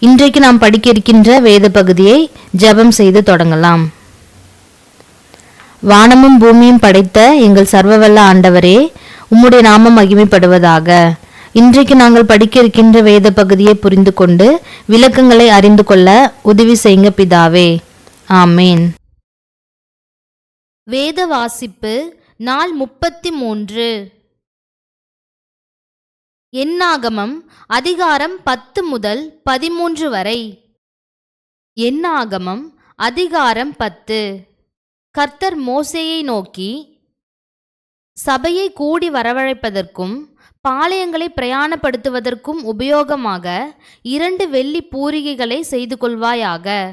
இன்றைக்கு நாம் படிக்க இருக்கின்ற வேத பகுதியை ஜெபம் செய்து தொடங்கலாம். வானமும் பூமியும் படைத்த எங்கள் சர்வவல்ல ஆண்டவரே உம்முடைய நாமம் மகிமைப்படுவதாக. இன்றைக்கு நாங்கள் படிக்க இருக்கின்ற வேத பகுதியை புரிந்து கொண்டு விளக்கங்களை அறிந்து கொள்ள உதவி செய்யுங்க பிதாவே. ஆமேன். வேத வாசிப்பு நாள் முப்பத்தி மூன்று. எண்ணாகமம் அதிகாரம் பத்து முதல் பதிமூன்று வரை. எண்ணாகமம் அதிகாரம் பத்து. கர்த்தர் மோசேயை நோக்கி சபையை கூடி வரவழைப்பதற்கும் பாளையங்களை பிரயாணப்படுத்துவதற்கும் உபயோகமாக இரண்டு வெள்ளி பூரிகைகளை செய்து கொள்வாயாக.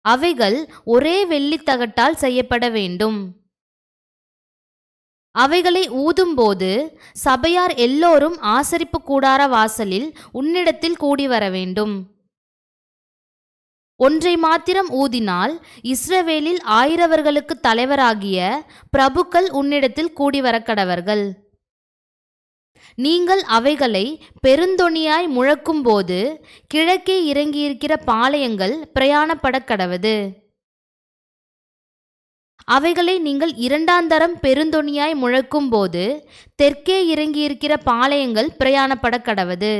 அவைகள் ஒரே வெள்ளித்தகட்டால் செய்யப்பட வேண்டும். அவைகளை ஊதும்போது சபையார் எல்லோரும் ஆசரிப்பு கூடார வாசலில் உன்னிடத்தில் கூடி வர வேண்டும் ஒன்றை மாத்திரம் ஊதினால் இஸ்ரவேலில் ஆயிரவர்களுக்கு தலைவராகிய பிரபுக்கள் உன்னிடத்தில் கூடி வரக்கடவர்கள் நீங்கள் அவைகளை பெருந்தொனியாய் முழக்கும்போது கிழக்கே இறங்கியிருக்கிற பாளையங்கள் பிரயாணப்படக் கடவது அவைகளை நீங்கள் இரண்டாந்தரம் பெருந்தொனியாய் முழக்கும்போது தெற்கே இறங்கியிருக்கிற பாளையங்கள் பிரயாணப்பட கடவது.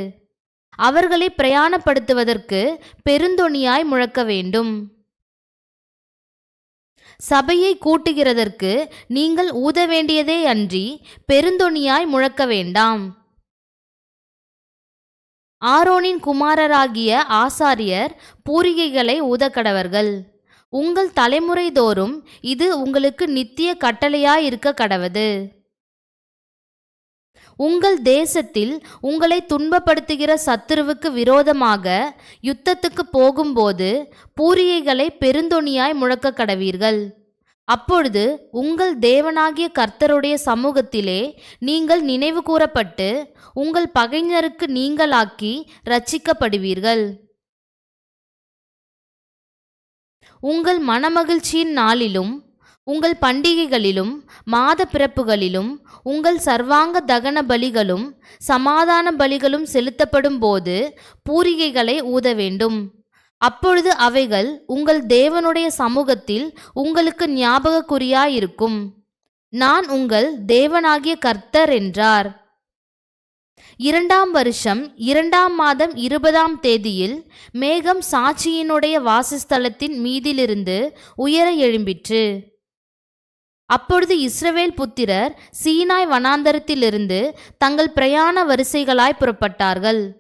அவர்களை பிரயாணப்படுத்துவதற்கு பெருந்தொனியாய் முழக்க வேண்டும். சபையை கூட்டுகிறதற்கு நீங்கள் ஊத வேண்டியதே அன்றி பெருந்தொனியாய் முழக்க வேண்டாம். ஆரோனின் குமாரராகிய ஆசாரியர் பூரிகைகளை ஊதக்கடவர்கள் உங்கள் தலைமுறை தோறும் இது உங்களுக்கு நித்திய கட்டளையாயிருக்க கடவது. உங்கள் தேசத்தில் உங்களை துன்பப்படுத்துகிற சத்துருவுக்கு விரோதமாக யுத்தத்துக்கு போகும்போது பூரியைகளை பெருந்தொனியாய் முழக்க கடவீர்கள். அப்பொழுது உங்கள் தேவனாகிய கர்த்தருடைய சமூகத்திலே நீங்கள் நினைவு கூறப்பட்டு உங்கள் பகைஞருக்கு நீங்களாக்கி ரட்சிக்கப்படுவீர்கள் உங்கள் மனமகிழ்ச்சியின் நாளிலும் உங்கள் பண்டிகைகளிலும் மாத பிறப்புகளிலும் உங்கள் சர்வாங்க தகன பலிகளும் சமாதான பலிகளும் செலுத்தப்படும் போது பூரிகைகளை ஊத வேண்டும். அப்பொழுது அவைகள் உங்கள் தேவனுடைய சமூகத்தில் உங்களுக்கு ஞாபகக்குறியாயிருக்கும். நான் உங்கள் தேவனாகிய கர்த்தர் என்றார். இரண்டாம் வருஷம் இரண்டாம் மாதம் இருபதாம் தேதியில் மேகம் சாட்சியினுடைய வாசஸ்தலத்தின் மீதிலிருந்து உயர எழும்பிற்று. அப்பொழுது இஸ்ரவேல் புத்திரர் சீனாய் வனாந்தரத்திலிருந்து தங்கள் பிரயாண வரிசைகளாய் புறப்பட்டார்கள்.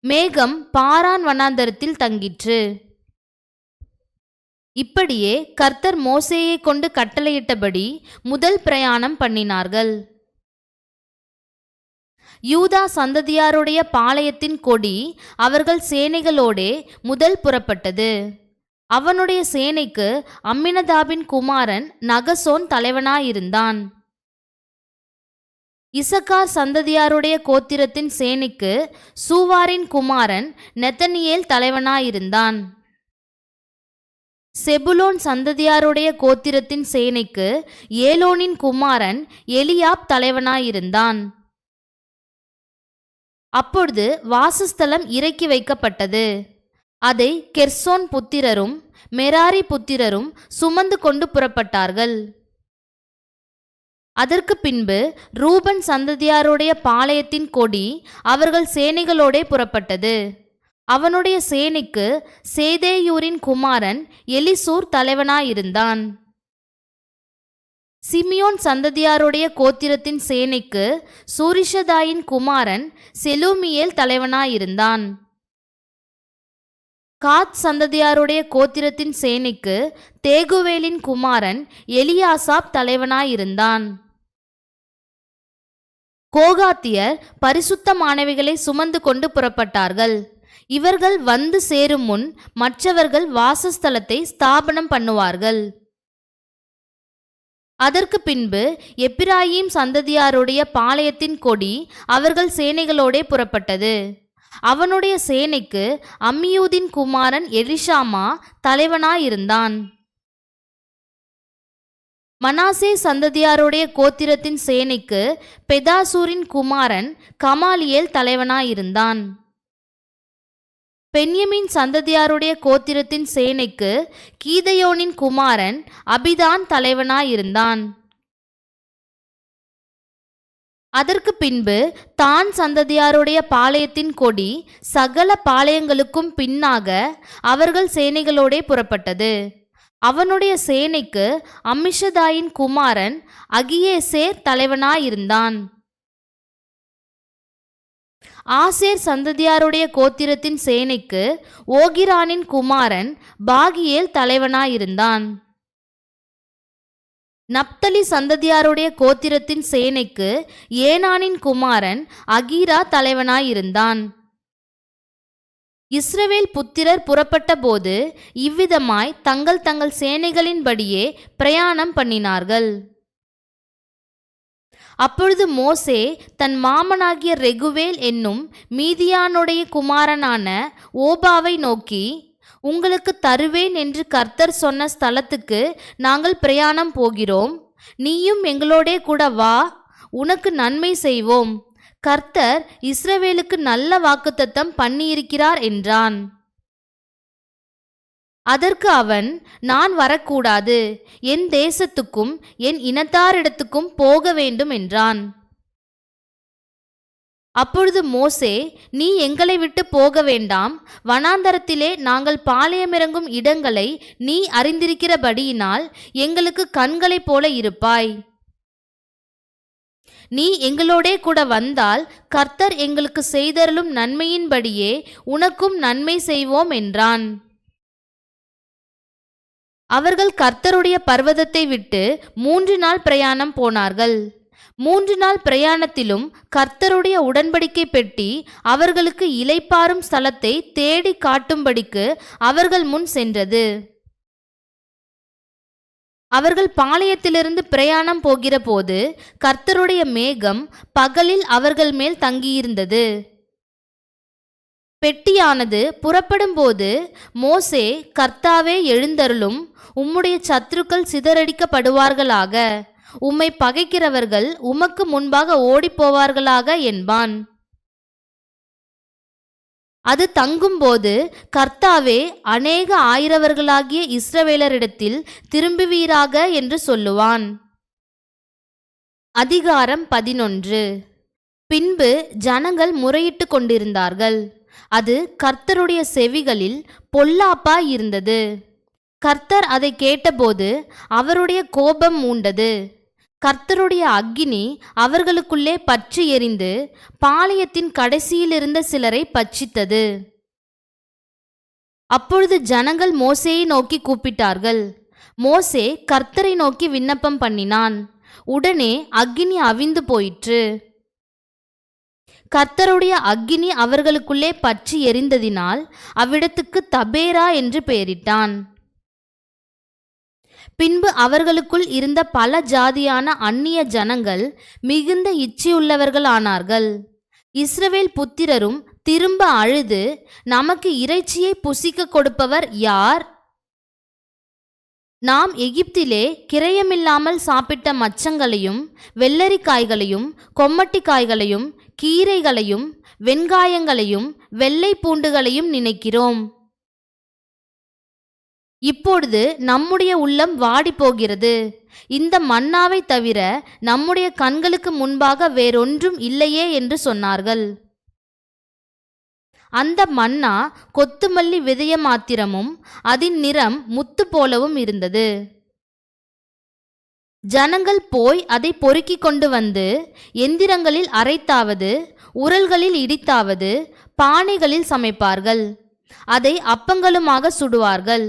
மேகம் பாரான் வனாந்தரத்தில் தங்கிற்று. இப்படியே கர்த்தர் மோசேயை கொண்டு கட்டளையிட்டபடி முதல் பிரயாணம் பண்ணினார்கள். யூதா சந்ததியாருடைய பாளையத்தின் கொடி அவர்கள் சேனைகளோடே முதல் புறப்பட்டது. அவனுடைய சேனைக்கு அம்மினதாபின் குமாரன் நகசோன் தலைவனாயிருந்தான். இசக்கார் சந்ததியாருடைய கோத்திரத்தின் சேனைக்கு சூவாரின் குமாரன் நெத்தனியேல் தலைவனாயிருந்தான். செபுலோன் சந்ததியாருடைய கோத்திரத்தின் சேனைக்கு ஏலோனின் குமாரன் எலியாப் தலைவனாயிருந்தான். அப்பொழுது வாசஸ்தலம் இறக்கி வைக்கப்பட்டது. அதை கெர்சோன் புத்திரரும் மெராரி புத்திரரும் சுமந்து கொண்டு புறப்பட்டார்கள். அதற்கு பின்பு ரூபன் சந்ததியாருடைய பாளையத்தின் கொடி அவர்கள் சேனைகளோடே புறப்பட்டது. அவனுடைய சேனைக்கு சேதேயூரின் குமாரன் எலிசூர் தலைவனாயிருந்தான். சிமியோன் சந்ததியாருடைய கோத்திரத்தின் சேனைக்கு சூரிஷதாயின் குமாரன் செலூமியேல் தலைவனாயிருந்தான். காத் சந்ததியாருடைய கோத்திரத்தின் சேனைக்கு தேகுவேலின் குமாரன் எலியாசாப் தலைவனாயிருந்தான். கோகாத்தியர் பரிசுத்தமானவைகளை சுமந்து கொண்டு புறப்பட்டார்கள். இவர்கள் வந்து சேரும் முன் மற்றவர்கள் வாசஸ்தலத்தை ஸ்தாபனம் பண்ணுவார்கள். அதற்கு பின்பு எப்பிராயீம் சந்ததியாருடைய பாளையத்தின் கொடி அவர்கள் சேனைகளோடே புறப்பட்டது. அவனுடைய சேனைக்கு அம்மியூதின் குமாரன் எலிஷாமா தலைவனாயிருந்தான். மனாசே சந்ததியாருடைய கோத்திரத்தின் சேனைக்கு பெதாசூரின் குமாரன் கமாலியேல் தலைவனாயிருந்தான். பென்யமின் சந்ததியாருடைய கோத்திரத்தின் சேனைக்கு கீதையோனின் குமாரன் அபிதான் தலைவனாயிருந்தான். அதற்கு பின்பு தான் சந்ததியாருடைய பாளையத்தின் கொடி சகல பாளையங்களுக்கும் பின்னாக அவர்கள் சேனைகளோடே புறப்பட்டது. அவனுடைய சேனைக்கு அமிஷதாயின் குமாரன் அகியேசேர் தலைவனாயிருந்தான். ஆசேர் சந்ததியாருடைய கோத்திரத்தின் சேனைக்கு ஓகிரானின் குமாரன் பாகியேல் தலைவனாயிருந்தான். நப்தலி சந்ததியாருடைய கோத்திரத்தின் சேனைக்கு ஏனானின் குமாரன் அகீரா தலைவனாயிருந்தான். இஸ்ரவேல் புத்திரர் புறப்பட்ட போது இவ்விதமாய் தங்கள் தங்கள் சேனைகளின்படியே பிரயாணம் பண்ணினார்கள். அப்பொழுது மோசே தன் மாமனாகிய ரெகுவேல் என்னும் மீதியானுடைய குமாரனான ஓபாவை நோக்கி உங்களுக்கு தருவேன் என்று கர்த்தர் சொன்ன ஸ்தலத்துக்கு நாங்கள் பிரயாணம் போகிறோம். நீயும் எங்களோடே கூட வா. உனக்கு நன்மை செய்வோம். கர்த்தர் இஸ்ரவேலுக்கு நல்ல வாக்குத்தத்தம் பண்ணியிருக்கிறார் என்றான். அதற்கு அவன் நான் வரக்கூடாது. என் தேசத்துக்கும் என் இனத்தாரிடத்துக்கும் போக வேண்டும் என்றான். அப்பொழுது மோசே நீ எங்களை விட்டு போக வேண்டாம். வனாந்தரத்திலே நாங்கள் பாளையமிறங்கும் இடங்களை நீ அறிந்திருக்கிறபடியினால் எங்களுக்கு கண்களைப் போல இருப்பாய். நீ எங்களோடே கூட வந்தால் கர்த்தர் எங்களுக்கு செய்தருளும் நன்மையின்படியே உனக்கும் நன்மை செய்வோம் என்றான். அவர்கள் கர்த்தருடைய பர்வதத்தை விட்டு மூன்று நாள் பிரயாணம் போனார்கள். மூன்று நாள் பிரயாணத்திலும் கர்த்தருடைய உடன்படிக்கை பெட்டி அவர்களுக்கு இலைப்பாரும் ஸ்தலத்தை தேடி காட்டும்படிக்கு அவர்கள் முன் சென்றது. அவர்கள் பாளையத்திலிருந்து பிரயாணம் போகிற போது கர்த்தருடைய மேகம் பகலில் அவர்கள் மேல் தங்கியிருந்தது. பெட்டியானது புறப்படும்போது மோசே கர்த்தாவே எழுந்தருளும் உம்முடைய சத்துருக்கள் சிதறடிக்கப்படுவார்களாக. உம்மை பகைக்கிறவர்கள் உமக்கு முன்பாக ஓடிப்போவார்களாக என்பான். அது தங்கும்போது கர்த்தாவே அநேக ஆயிரவர்களாகிய இஸ்ரவேலரிடத்தில் திரும்புவீராக என்று சொல்லுவான். அதிகாரம் பதினொன்று. பின்பு ஜனங்கள் முறையிட்டு கொண்டிருந்தார்கள். அது கர்த்தருடைய செவிகளில் பொல்லாப்பா இருந்தது. கர்த்தர் அதை கேட்டபோது அவருடைய கோபம் மூண்டது. கர்த்தருடைய அக்கினி அவர்களுக்குள்ளே பற்றி எரிந்து பாளையத்தின் கடைசியிலிருந்த சிலரை பட்சித்தது. அப்பொழுது ஜனங்கள் மோசேயை நோக்கி கூப்பிட்டார்கள். மோசே கர்த்தரை நோக்கி விண்ணப்பம் பண்ணினான். உடனே அக்கினி அவிந்து போயிற்று. கர்த்தருடைய அக்கினி அவர்களுக்குள்ளே பற்றி எரிந்ததினால் அவ்விடத்துக்கு தபேரா என்று பெயரிட்டான். பின்பு அவர்களுக்குள் இருந்த பல ஜாதியான அந்நிய ஜனங்கள் மிகுந்த இச்சையுள்ளவர்களானார்கள். இஸ்ரவேல் புத்திரரும் திரும்ப அழுது நமக்கு இறைச்சியை புசிக்க கொடுப்பவர் யார்? நாம் எகிப்திலே கிரயமில்லாமல் சாப்பிட்ட மச்சங்களையும் வெள்ளரிக்காய்களையும் கொம்மட்டிக்காய்களையும் கீரைகளையும் வெண்காயங்களையும் வெள்ளை பூண்டுகளையும் நினைக்கிறோம். இப்பொழுது நம்முடைய உள்ளம் வாடி போகிறது இந்த மன்னாவை தவிர நம்முடைய கண்களுக்கு முன்பாக வேறொன்றும் இல்லையே என்று சொன்னார்கள். அந்த மன்னா கொத்துமல்லி விதைய மாத்திரமும் அதன் நிறம் முத்து போலவும் இருந்தது. ஜனங்கள் போய் அதை பொறுக்கிக் கொண்டு வந்து எந்திரங்களில் அரைத்தாவது உரல்களில் இடித்தாவது பானைகளில் சமைப்பார்கள். அதை அப்பங்களுமாக சுடுவார்கள்.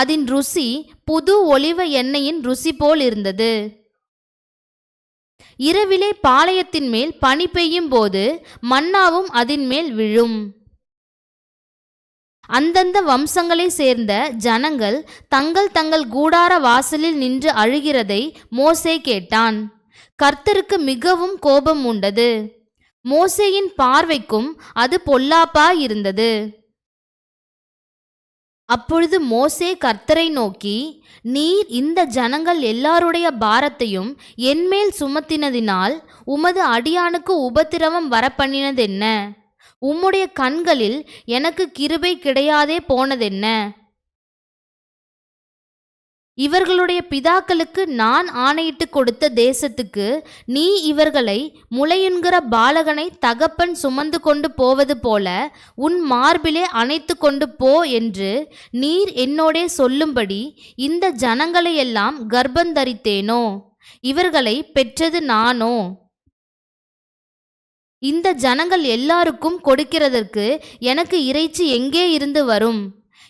அதன் ருசி புது ஒலிவ எண்ணெயின் ருசி போல் இருந்தது. இரவிலே பாளையத்தின் மேல் பனி பெய்யும் போது மன்னாவும் அதன் மேல் விழும். அந்தந்த வம்சங்களை சேர்ந்த ஜனங்கள் தங்கள் தங்கள் கூடார வாசலில் நின்று அழுகிறதை மோசே கேட்டான். கர்த்தருக்கு மிகவும் கோபம் உண்டது. மோசேயின் பார்வைக்கும் அது பொல்லாப்பா இருந்தது. அப்பொழுது மோசே கர்த்தரை நோக்கி நீர் இந்த ஜனங்கள் எல்லாருடைய பாரத்தையும் என்மேல் சுமத்தினதினால் உமது அடியானுக்கு உபத்திரவம் வரப்பண்ணினதென்ன? உம்முடைய கண்களில் எனக்கு கிருபை கிடையாதே போனதென்ன? இவர்களுடைய பிதாக்களுக்கு நான் ஆணையிட்டு கொடுத்த தேசத்துக்கு நீ இவர்களை முளையுண்கிற பாலகனை தகப்பன் சுமந்து கொண்டு போவது போல உன் மார்பிலே அணைத்து கொண்டு போ என்று நீர் என்னோடே சொல்லும்படி இந்த ஜனங்களையெல்லாம் கர்ப்பந்தரித்தேனோ இவர்களை பெற்றது நானோ? இந்த ஜனங்கள் எல்லாருக்கும் கொடுக்கிறதற்கு எனக்கு இறைச்சி எங்கே இருந்து வரும்?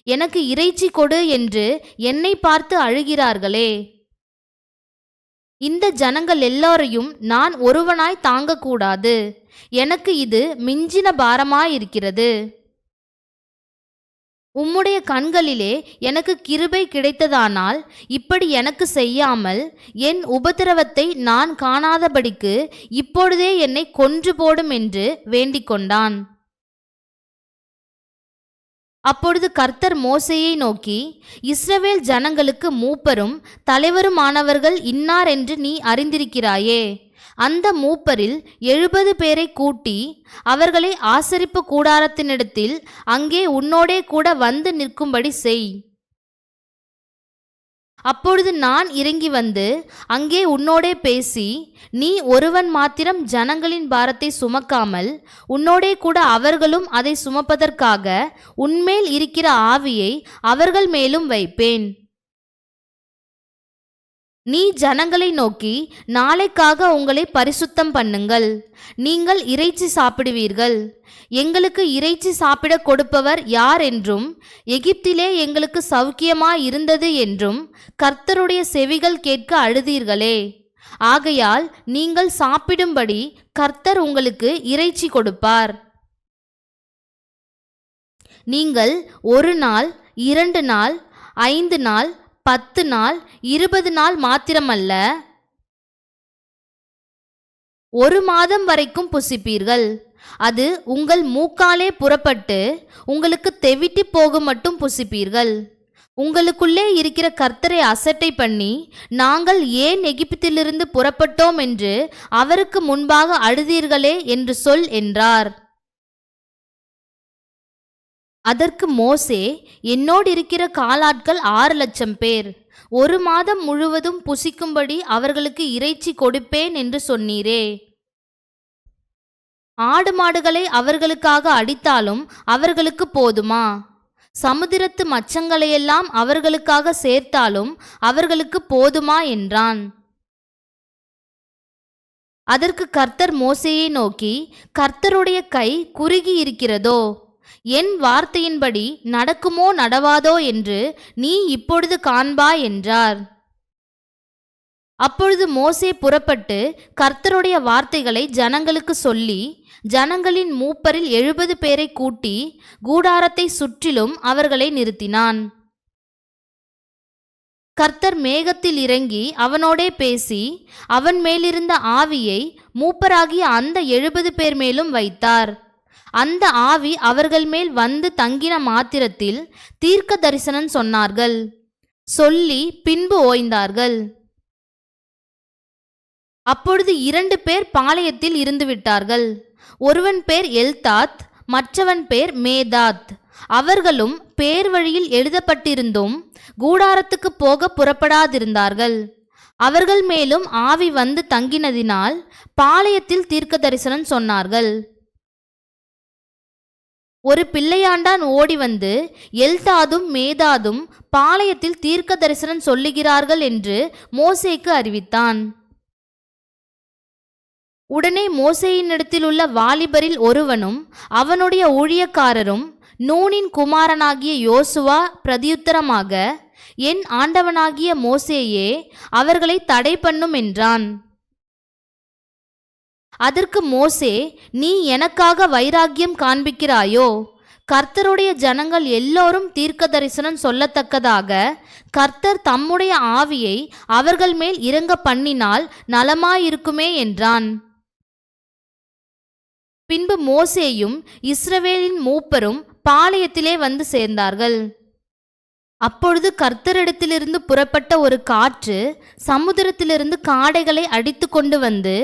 எனக்கு இறைச்சி கொடு என்று என்னை பார்த்து அழுகிறார்களே. இந்த ஜனங்கள் எல்லாரையும் நான் ஒருவனாய் தாங்கக்கூடாது. எனக்கு இது மிஞ்சின பாரமாயிருக்கிறது. உம்முடைய கண்களிலே எனக்கு கிருபை கிடைத்ததானால் இப்படி எனக்கு செய்யாமல் என் உபத்திரவத்தை நான் காணாதபடிக்கு இப்பொழுதே என்னை கொன்று போடும் என்று வேண்டிக் கொண்டான் அப்பொழுது கர்த்தர் மோசையை நோக்கி இஸ்ரவேல் ஜனங்களுக்கு மூப்பரும் தலைவருமானவர்கள் இன்னார் என்று நீ அறிந்திருக்கிறாயே? அந்த மூப்பரில் எழுபது பேரை கூட்டி அவர்களை ஆசரிப்பு கூடாரத்தினிடத்தில் அங்கே உன்னோடே கூட வந்து நிற்கும்படி செய். அப்பொழுது நான் இறங்கி வந்து அங்கே உன்னோடே பேசி நீ ஒருவன் மாத்திரம் ஜனங்களின் பாரத்தை சுமக்காமல் உன்னோடே கூட அவர்களும் அதை சுமப்பதற்காக உன்மேல் இருக்கிற ஆவியை அவர்கள் மேலும் வைப்பேன். நீ ஜனங்களை நோக்கி நாளைக்காக உங்களை பரிசுத்தம் பண்ணுங்கள். நீங்கள் இறைச்சி சாப்பிடுவீர்கள். எங்களுக்கு இறைச்சி சாப்பிட கொடுப்பவர் யார் என்றும் எகிப்திலே எங்களுக்கு சௌக்கியமா இருந்தது என்றும் கர்த்தருடைய செவிகள் கேட்க அழுதீர்களே. ஆகையால் நீங்கள் சாப்பிடும்படி கர்த்தர் உங்களுக்கு இறைச்சி கொடுப்பார். நீங்கள் ஒரு நாள் இரண்டு நாள் ஐந்து நாள் பத்து நாள் இருபது நாள் மாத்திரமல்ல. ஒரு மாதம் வரைக்கும் புசிப்பீர்கள். அது உங்கள் மூக்காலே புறப்பட்டு உங்களுக்கு தெவிட்டி போக மட்டும் புசிப்பீர்கள். உங்களுக்குள்ளே இருக்கிற கர்த்தரை அசட்டை பண்ணி நாங்கள் ஏன் எகிப்திலிருந்து புறப்பட்டோம் என்று அவருக்கு முன்பாக அழுதீர்களே என்று சொல் என்றார். அதற்கு மோசே என்னோடு இருக்கிற காலாட்கள் ஆறு லட்சம் பேர். ஒரு மாதம் முழுவதும் புசிக்கும்படி அவர்களுக்கு இறைச்சி கொடுப்பேன் என்று சொன்னீரே. ஆடு மாடுகளை அவர்களுக்காக அடித்தாலும் அவர்களுக்கு போதுமா? சமுத்திரத்து மச்சங்களையெல்லாம் அவர்களுக்காக சேர்த்தாலும் அவர்களுக்கு போதுமா என்றான். அதற்கு கர்த்தர் மோசையை நோக்கி கர்த்தருடைய கை குறுகி இருக்கிறதோ என் வார்த்தையின்படி நடக்குமோ நடவாதோ என்று நீ இப்பொழுது காண்பா என்றார். அப்பொழுது மோசே புறப்பட்டு கர்த்தருடைய வார்த்தைகளை ஜனங்களுக்கு சொல்லி ஜனங்களின் மூப்பரில் எழுபது பேரை கூட்டி கூடாரத்தை சுற்றிலும் அவர்களை நிறுத்தினான். கர்த்தர் மேகத்தில் இறங்கி அவனோடே பேசி அவன் மேலிருந்த ஆவியை மூப்பராகிய அந்த எழுபது பேர் மேலும் வைத்தார். அந்த ஆவி அவர்கள் மேல் வந்து தங்கின மாத்திரத்தில் தீர்க்க தரிசனம் சொன்னார்கள். சொல்லி பின்பு ஓய்ந்தார்கள். அப்பொழுது இரண்டு பேர் பாளையத்தில் இருந்துவிட்டார்கள் ஒருவன் பேர் எல்தாத் மற்றவன் பேர் மேதாத். அவர்களும் பேர் வழியில் எழுதப்பட்டிருந்தும் கூடாரத்துக்கு போக புறப்படாதிருந்தார்கள். அவர்கள் மேலும் ஆவி வந்து தங்கினதினால் பாளையத்தில் தீர்க்க தரிசனம் சொன்னார்கள். ஒரு பிள்ளையாண்டான் ஓடி வந்து எல்தாதும் மேதாதும் பாளையத்தில் தீர்க்க தரிசனம் சொல்லுகிறார்கள் என்று மோசேக்கு அறிவித்தான். உடனே மோசேயினிடத்தில் உள்ள வாலிபரில் ஒருவனும் அவனுடைய ஊழியக்காரரும் நூனின் குமாரனாகிய யோசுவா பிரதியுத்தரமாக என் ஆண்டவனாகிய மோசேயே அவர்களை தடை பண்ணும் என்றான். அதற்கு மோசே நீ எனக்காக வைராக்கியம் காண்பிக்கிறாயோ? கர்த்தருடைய ஜனங்கள் எல்லோரும் தீர்க்க தரிசனம் சொல்லத்தக்கதாக கர்த்தர் தம்முடைய ஆவியை அவர்கள் மேல் இறங்க பண்ணினால் நலமாயிருக்குமே என்றான். பின்பு மோசேயும் இஸ்ரவேலின் மூப்பரும் பாளையத்திலே வந்து சேர்ந்தார்கள். அப்பொழுது கர்த்தரிடத்திலிருந்து புறப்பட்ட ஒரு காற்று சமுத்திரத்திலிருந்து காடைகளை அடித்து கொண்டு வந்து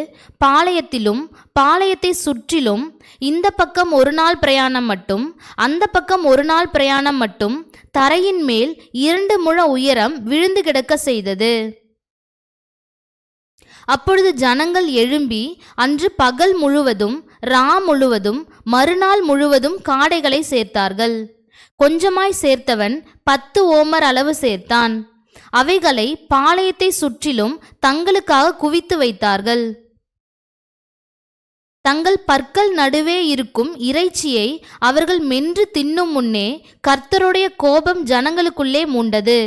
பாளையத்திலும் பாளையத்தை சுற்றிலும் இந்த பக்கம் ஒரு நாள் பிரயாணம் மட்டும் அந்த பக்கம் ஒரு நாள் பிரயாணம் மட்டும் தரையின் மேல் இரண்டு முழ உயரம் விழுந்து கிடக்க செய்தது. அப்பொழுது ஜனங்கள் எழும்பி அன்று பகல் முழுவதும் ரா முழுவதும் மறுநாள் முழுவதும் காடைகளை சேர்த்தார்கள். கொஞ்சமாய் சேர்த்தவன் பத்து ஓமர் அளவு சேர்த்தான். அவைகளை பாளையத்தை சுற்றிலும் தங்களுக்காக குவித்து வைத்தார்கள். தங்கள் பற்கள் நடுவே இருக்கும் இறைச்சியை அவர்கள் மென்று தின்னும் முன்னே கர்த்தருடைய கோபம் ஜனங்களுக்குள்ளே மூண்டது.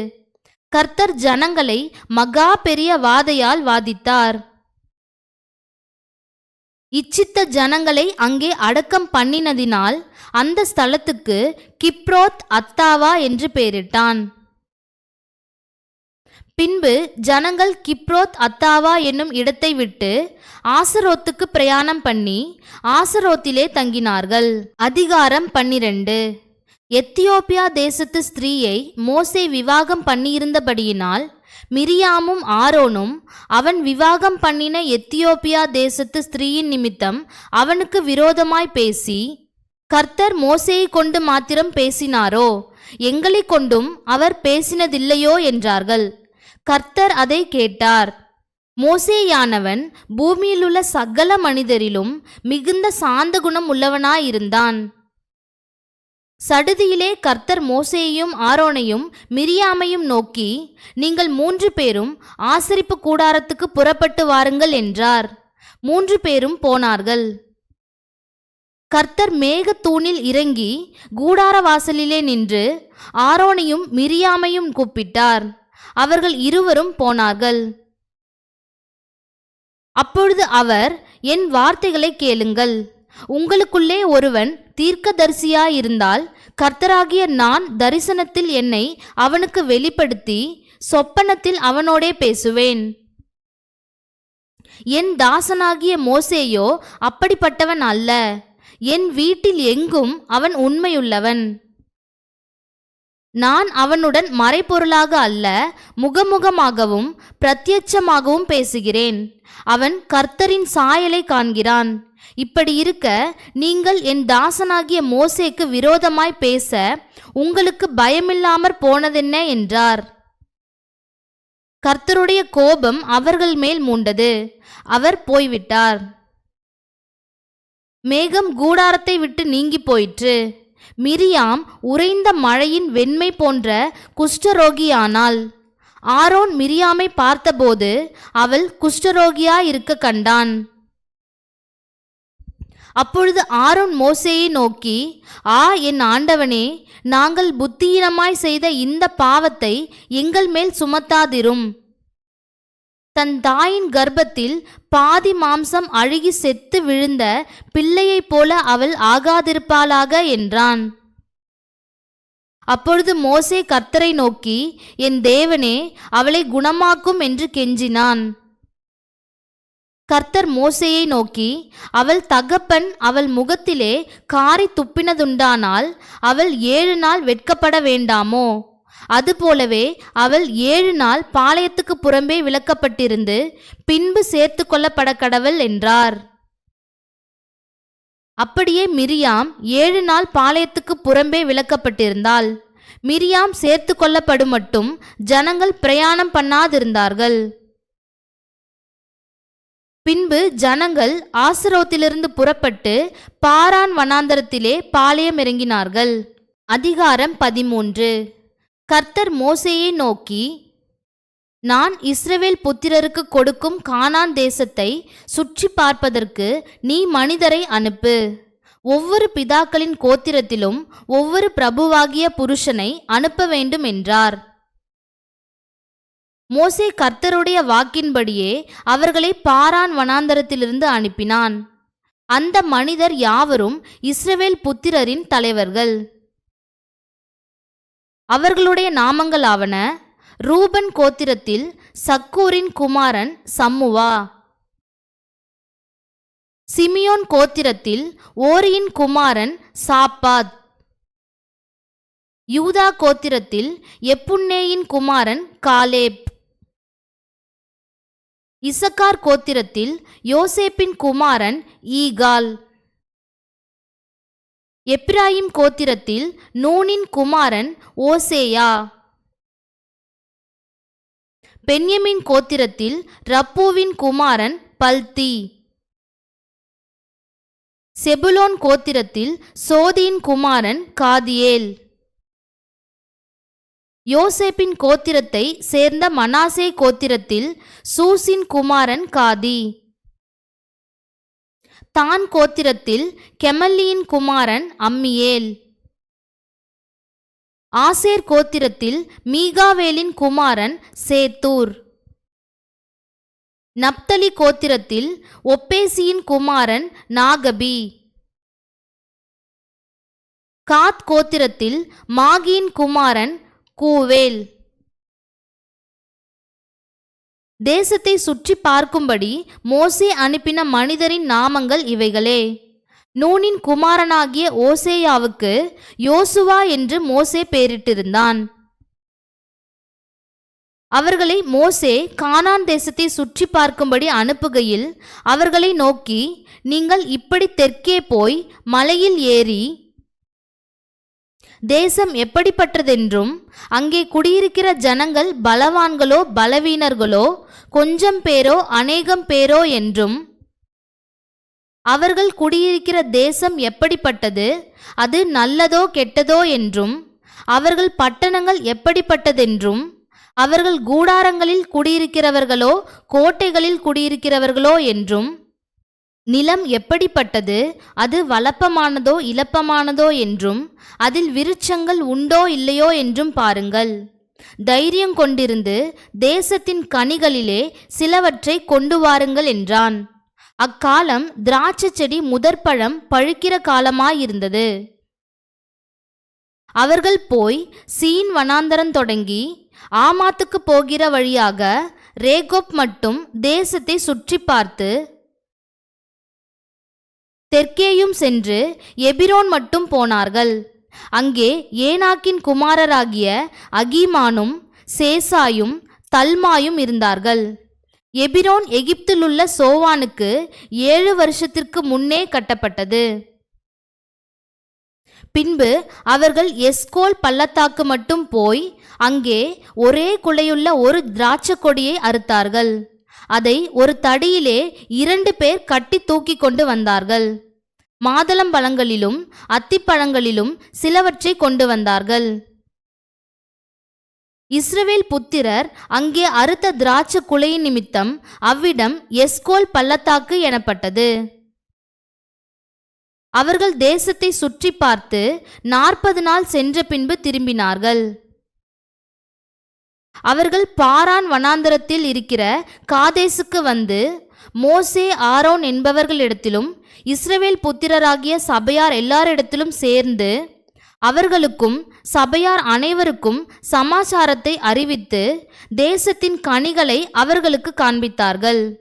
கர்த்தர் ஜனங்களை மகா பெரிய வாதையால் வாதித்தார். இச்சித்த ஜனங்களை அங்கே அடக்கம் பண்ணினதினால் அந்த ஸ்தலத்துக்கு கிப்ரோத் அத்தாவா என்று பெயரிட்டான். பின்பு ஜனங்கள் கிப்ரோத் அத்தாவா என்னும் இடத்தை விட்டு ஆசரோத்துக்கு பிரயாணம் பண்ணி ஆசரோத்திலே தங்கினார்கள். அதிகாரம் பன்னிரண்டு. எத்தியோப்பியா தேசத்து ஸ்திரீயை மோசே விவாகம் பண்ணியிருந்தபடியினால் மிரியாமும் ஆரோனும் அவன் விவாகம் பண்ணின எத்தியோப்பியா தேசத்து ஸ்திரீயின் நிமித்தம் அவனுக்கு விரோதமாய் பேசி கர்த்தர் மோசேயை கொண்டு மாத்திரம் பேசினாரோ? எங்களை கொண்டும் அவர் பேசினதில்லையோ? என்றார்கள். கர்த்தர் அதை கேட்டார் மோசேயானவன் பூமியிலுள்ள சகல மனிதரிலும் மிகுந்த சாந்த குணம் உள்ளவனாயிருந்தான். சடுதியிலே கர்த்தர் மோசேயையும் ஆரோனையும் மிரியாமையும் நோக்கி நீங்கள் மூன்று பேரும் ஆசரிப்பு கூடாரத்துக்கு புறப்பட்டு வாருங்கள் என்றார். மூன்று பேரும் போனார்கள். கர்த்தர் மேகத்தூணில் இறங்கி கூடார வாசலிலே நின்று ஆரோனையும் மிரியாமையும் கூப்பிட்டார். அவர்கள் இருவரும் போனார்கள். அப்பொழுது அவர் என் வார்த்தைகளை கேளுங்கள். உங்களுக்குள்ளே ஒருவன் தீர்க்கதரிசியாயிருந்தால் கர்த்தராகிய நான் தரிசனத்தில் என்னை அவனுக்கு வெளிப்படுத்தி சொப்பனத்தில் அவனோடே பேசுவேன். என் தாசனாகிய மோசேயோ அப்படிப்பட்டவன் அல்ல. என் வீட்டில் எங்கும் அவன் உண்மையுள்ளவன். நான் அவனுடன் மறைபொருளாக அல்ல முகமுகமாகவும் பிரத்யட்சமாகவும் பேசுகிறேன். அவன் கர்த்தரின் சாயலை காண்கிறான். இப்படி இருக்க நீங்கள் என் தாசனாகிய மோசேக்கு விரோதமாய் பேச உங்களுக்கு பயமில்லாமற் போனதென்ன என்றார். கர்த்தருடைய கோபம் அவர்கள் மேல் மூண்டது. அவர் போய்விட்டார். மேகம் கூடாரத்தை விட்டு நீங்கி போயிற்று. மிரியாம் உறைந்த மழையின் வெண்மை போன்ற குஷ்டரோகியானாள். ஆரோன் மிரியாமை பார்த்தபோது அவள் குஷ்டரோகியாயிருக்க கண்டான். அப்பொழுது ஆரோன் மோசேயை நோக்கி ஆ என் ஆண்டவனே நாங்கள் புத்தியீனமாய் செய்த இந்த பாவத்தை எங்கள் மேல் சுமத்தாதிரும். தன் தாயின் கர்ப்பத்தில் பாதி மாம்சம் அழுகி செத்து விழுந்த பிள்ளையைப் போல அவள் ஆகாதிருப்பாளாக? என்றான். அப்பொழுது மோசே கர்த்தரை நோக்கி என் தேவனே அவளை குணமாக்கும் என்று கெஞ்சினான். கர்த்தர் மோசையை நோக்கி அவள் தகப்பன் அவள் முகத்திலே காரி துப்பினதுண்டானால் அவள் ஏழு நாள் வெட்கப்பட வேண்டாமோ? அதுபோலவே அவள் ஏழு நாள் பாளையத்துக்கு புறம்பே விளக்கப்பட்டிருந்து பின்பு சேர்த்து கொள்ளப்பட என்றார். அப்படியே மிரியாம் ஏழு நாள் பாளையத்துக்கு புறம்பே விளக்கப்பட்டிருந்தாள். மிரியாம் சேர்த்து கொள்ளப்படும் மட்டும் ஜனங்கள் பிரயாணம் பண்ணாதிருந்தார்கள். பின்பு ஜனங்கள் ஆசிரோத்திலிருந்து புறப்பட்டு பாரான் வனாந்தரத்திலே பாளையம் இறங்கினார்கள் அதிகாரம் பதிமூன்று. கர்த்தர் மோசேயை நோக்கி நான் இஸ்ரவேல் புத்திரருக்கு கொடுக்கும் கானான் தேசத்தை சுற்றி பார்ப்பதற்கு நீ மனிதரை அனுப்பு. ஒவ்வொரு பிதாக்களின் கோத்திரத்திலும் ஒவ்வொரு பிரபுவாகிய புருஷனை அனுப்ப வேண்டும் என்றார். மோசே கர்த்தருடைய வாக்கின்படியே அவர்களை பாரான் வனாந்தரத்திலிருந்து அனுப்பினான். அந்த மனிதர் யாவரும் இஸ்ரவேல் புத்திரரின் தலைவர்கள். அவர்களுடைய நாமங்களாவன ரூபன் கோத்திரத்தில் சக்கூரின் குமாரன் சம்முவா. சிமியோன் கோத்திரத்தில் ஓரியின் குமாரன் சாப்பாத். யூதா கோத்திரத்தில் எப்புன்னேயின் குமாரன் காலேப். இசக்கார் கோத்திரத்தில் யோசேப்பின் குமாரன் ஈகால். எப்ராயிம் கோத்திரத்தில் நூனின் குமாரன் ஓசேயா. பென்யமின் கோத்திரத்தில் ரப்பூவின் குமாரன் பல்தி. செபுலோன் கோத்திரத்தில் சோதியின் குமாரன் காதியேல். யோசேப்பின் கோத்திரத்தை சேர்ந்த மனாசே கோத்திரத்தில் சூசின் குமாரன் காதி. தான் கோத்திரத்தில் கெமல்லியின் குமாரன் அம்மியேல். ஆசேர் கோத்திரத்தில் மீகாவேலின் குமாரன் சேத்தூர். நப்தலி கோத்திரத்தில் ஒப்பேசியின் குமாரன் நாகபி. காத் கோத்திரத்தில் மாகியின் குமாரன் கூவேல். தேசத்தை சுற்றி பார்க்கும்படி மோசே அனுப்பின மனிதரின் நாமங்கள் இவைகளே. நூனின் குமாரனாகிய ஓசேயாவுக்கு யோசுவா என்று மோசே பெயரிட்டிருந்தான் அவர்களை மோசே கானான் தேசத்தை சுற்றி பார்க்கும்படி அனுப்புகையில் அவர்களை நோக்கி நீங்கள் இப்படி தெற்கே போய் மலையில் ஏறி தேசம் எப்படிப்பட்டதென்றும் அங்கே குடியிருக்கிற ஜனங்கள் பலவான்களோ பலவீனர்களோ கொஞ்சம் பேரோ அநேகம் பேரோ என்றும் அவர்கள் குடியிருக்கிற தேசம் எப்படிப்பட்டது அது நல்லதோ கெட்டதோ என்றும் அவர்கள் பட்டணங்கள் எப்படிப்பட்டதென்றும் அவர்கள் கூடாரங்களில் குடியிருக்கிறவர்களோ கோட்டைகளில் குடியிருக்கிறவர்களோ என்றும் நிலம் எப்படிப்பட்டது? அது வளப்பமானதோ இலப்பமானதோ என்றும் அதில் விருட்சங்கள் உண்டோ இல்லையோ என்றும் பாருங்கள். தைரியம் கொண்டிருந்து தேசத்தின் கனிகளிலே சிலவற்றை கொண்டு வாருங்கள் என்றான். அக்காலம் திராட்சை செடி முதற்பழம் பழுக்கிற காலமாயிருந்தது. அவர்கள் போய் சீன் வனாந்தரம் தொடங்கி ஆமாத்துக்கு போகிற வழியாக ரேகோப் மட்டும் தேசத்தை சுற்றி பார்த்து தெற்கேயும் சென்று எபிரோன் மட்டும் போனார்கள். அங்கே ஏனாக்கின் குமாரராகிய அகீமானும் சேசாயும் தல்மாயும் இருந்தார்கள். எபிரோன் எகிப்திலுள்ள சோவானுக்கு ஏழு வருஷத்திற்கு முன்னே கட்டப்பட்டது. பின்பு அவர்கள் எஸ்கோல் பள்ளத்தாக்கு மட்டும் போய் அங்கே ஒரே குலையுள்ள ஒரு திராட்சை கொடியை அறுத்தார்கள். அதை ஒரு தடியிலே இரண்டு பேர் கட்டி தூக்கி கொண்டு வந்தார்கள். மாதளம் பழங்களிலும் அத்திப்பழங்களிலும் சிலவற்றை கொண்டு வந்தார்கள். இஸ்ரவேல் புத்திரர் அங்கே அறுத்த திராட்சை குலையின் நிமித்தம் அவ்விடம் எஸ்கோல் பள்ளத்தாக்கு எனப்பட்டது. அவர்கள் தேசத்தை சுற்றி பார்த்து நாற்பது நாள் சென்ற பின்பு திரும்பினார்கள். அவர்கள் பாரான் வனாந்தரத்தில் இருக்கிற காதேசுக்கு வந்து மோசே ஆரோன் என்பவர்களிடத்திலும் இஸ்ரவேல் புத்திரராகிய சபையார் எல்லாரிடத்திலும் சேர்ந்து அவர்களுக்கும் சபையார் அனைவருக்கும் சமாச்சாரத்தை அறிவித்து தேசத்தின் கனிகளை அவர்களுக்கு காண்பித்தார்கள்.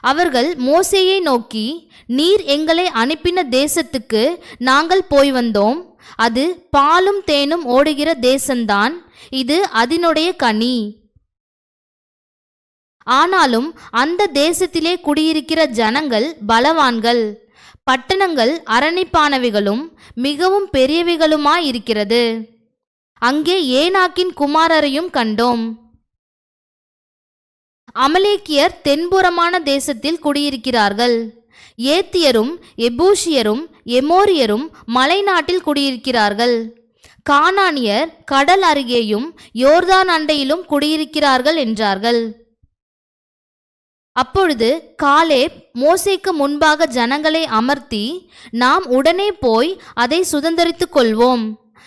அவர்கள் மோசேயை நோக்கி நீர் எங்களை அனுப்பின தேசத்துக்கு நாங்கள் போய் வந்தோம். அது பாலும் தேனும் ஓடுகிற தேசந்தான். இது அதனுடைய கனி. ஆனாலும் அந்த தேசத்திலே குடியிருக்கிற ஜனங்கள் பலவான்கள். பட்டணங்கள் அரணிப்பானவைகளும் மிகவும் பெரியவைகளுமாயிருக்கிறது. அங்கே ஏனாக்கின் குமாரரையும் கண்டோம். அமலேக்கியர் தென்புறமான தேசத்தில் குடியிருக்கிறார்கள். ஏத்தியரும் எபூஷியரும் எமோரியரும் மலைநாட்டில் குடியிருக்கிறார்கள். கானானியர் கடல் அருகேயும் யோர்தான் அண்டையிலும் குடியிருக்கிறார்கள் என்றார்கள். அப்பொழுது காலேப் மோசேக்கு முன்பாக ஜனங்களை அமர்த்தி நாம் உடனே போய் அதை சுதந்தரித்துக் கொள்வோம்.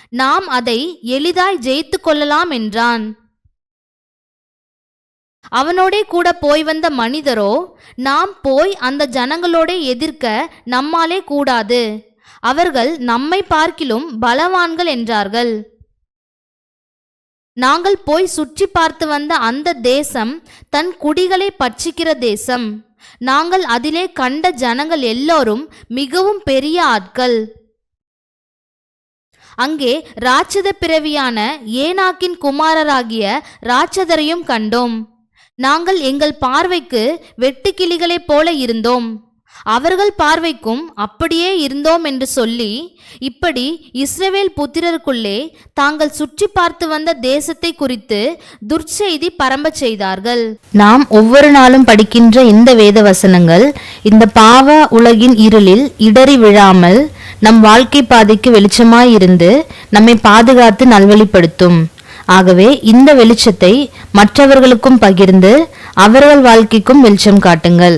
நாம் அதை எளிதாய் ஜெயித்து கொள்ளலாம் என்றான். அவனோடே கூட போய் வந்த மனிதரோ நாம் போய் அந்த ஜனங்களோட எதிர்க்க நம்மாலே கூடாது. அவர்கள் நம்மை பார்க்கிலும் பலவான்கள் என்றார்கள். நாங்கள் போய் சுற்றி பார்த்து வந்த அந்த தேசம் தன் குடிகளை பட்சிக்கிற தேசம். நாங்கள் அதிலே கண்ட ஜனங்கள் எல்லோரும் மிகவும் பெரிய ஆட்கள். அங்கே ராட்சத பிறவியான ஏனாக்கின் குமாரராகிய ராட்சதரையும் கண்டோம். நாங்கள் எங்கள் பார்வைக்கு வெட்டுக்கிளிகளைப் போல இருந்தோம். அவர்கள் பார்வைக்கும் அப்படியே இருந்தோம் என்று சொல்லி இப்படி இஸ்ரவேல் புத்திரருக்குள்ளே தாங்கள் சுற்றி பார்த்து வந்த தேசத்தை குறித்து துர்ச்செய்தி பரம்பச் செய்தார்கள். நாம் ஒவ்வொரு நாளும் படிக்கின்ற இந்த வேத வசனங்கள் இந்த பாவ உலகின் இருளில் இடறி விழாமல் நம் வாழ்க்கை பாதைக்கு வெளிச்சமாய் இருந்து நம்மை பாதுகாத்து நல்வழிப்படுத்தும். ஆகவே இந்த வெளிச்சத்தை மற்றவர்களுக்கும் பகிர்ந்து அவர்கள் வாழ்க்கைக்கும் வெளிச்சம் காட்டுங்கள்.